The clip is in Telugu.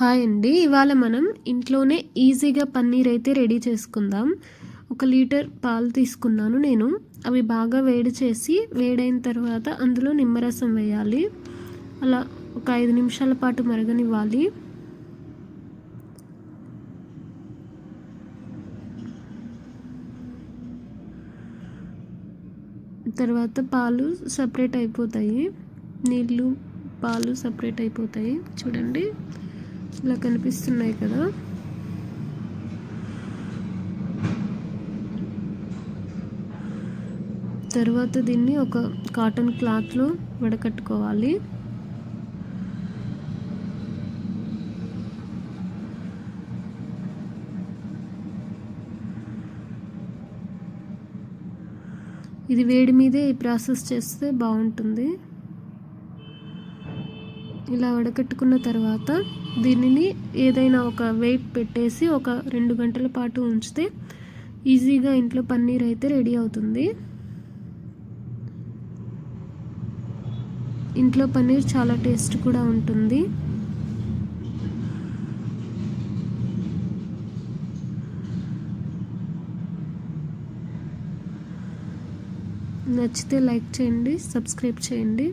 హాయ్ అండి ఇవాళ మనం ఇంట్లోనే ఈజీగా పన్నీర్ అయితే రెడీ చేసుకుందాం. ఒక లీటర్ పాలు తీసుకున్నాను నేను. అవి బాగా వేడి చేసి వేడైన తర్వాత అందులో నిమ్మరసం వేయాలి. అలా ఒక ఐదు నిమిషాల పాటు మరగనివ్వాలి. తర్వాత పాలు సపరేట్ అయిపోతాయి. నీళ్ళు పాలు సపరేట్ అయిపోతాయి. చూడండి. ఇలా కనిపిస్తున్నాయి కదా. తర్వాత దీన్ని ఒక కాటన్ క్లాత్లో వడకట్టుకోవాలి. ఇది వేడి మీదే ఈ ప్రాసెస్ చేస్తే బాగుంటుంది. ఇలా వడకట్టుకున్న తర్వాత దీనిని ఏదైనా ఒక వెయిట్ పెట్టేసి ఒక రెండు గంటల పాటు ఉంచితే ఈజీగా ఇంట్లో పన్నీర్ అయితే రెడీ అవుతుంది. ఇంట్లో పన్నీర్ చాలా టేస్ట్ కూడా ఉంటుంది. నచ్చితే లైక్ చేయండి సబ్స్క్రైబ్ చేయండి.